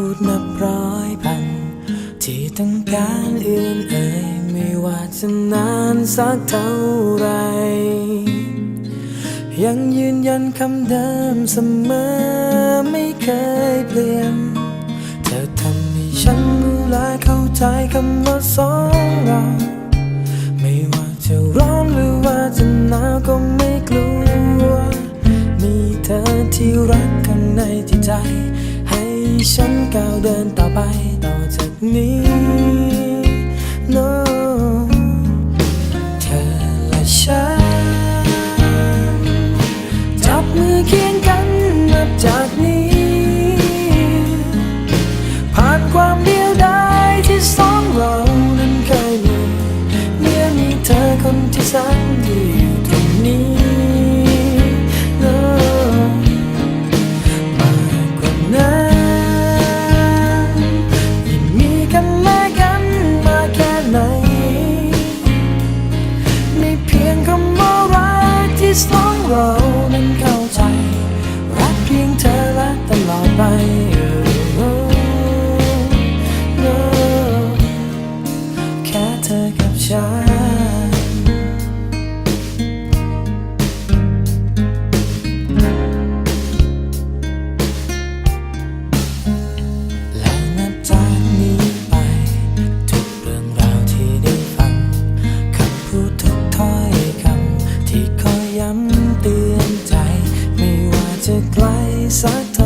พูดนับร้อยพัน ที่ต้องการเอื่นเอ่ยไม่ว่าจะนานสักเท่าไร ยังยืนยันคำเดิมเสมอไม่เคยเปลี่ยน เธอทำให้ฉันรู้และเข้าใจคำว่าสองเรา tanta ไปแค่เธอกับฉัน และนับจากนี้ไป ทุกเรื่องราวที่ได้ฟังคำพูดทุกถ้อยคำที่คอยย้ำเตือนใจ ไม่ว่าจะไกลสักเท่า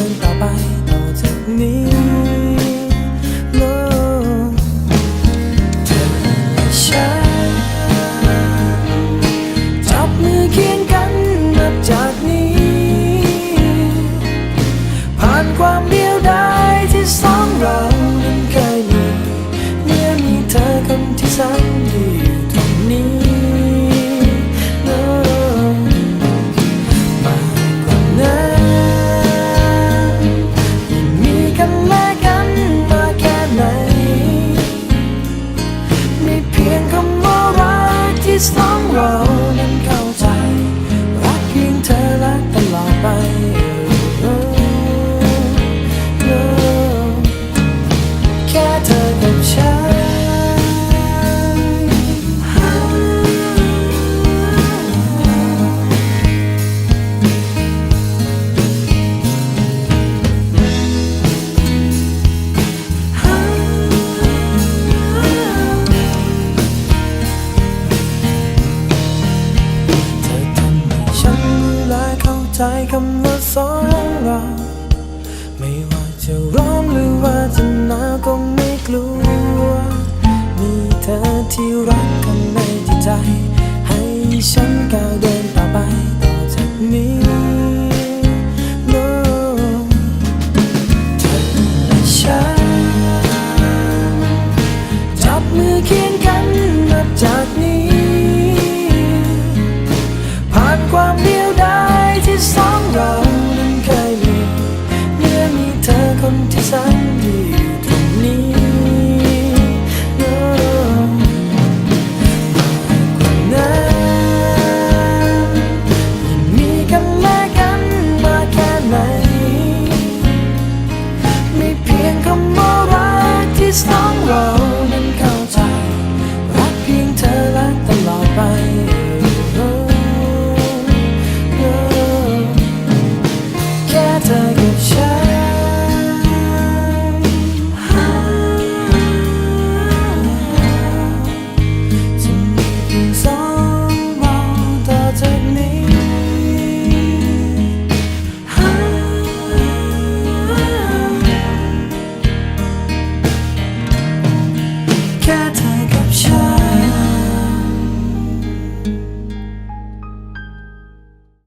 น องเรา ไม่ว่าจะร้อนหรือว่าจะหนาวก็ไม่กลัว มีเธอที่รักกันในใจ ให้ฉันก้าว chatter.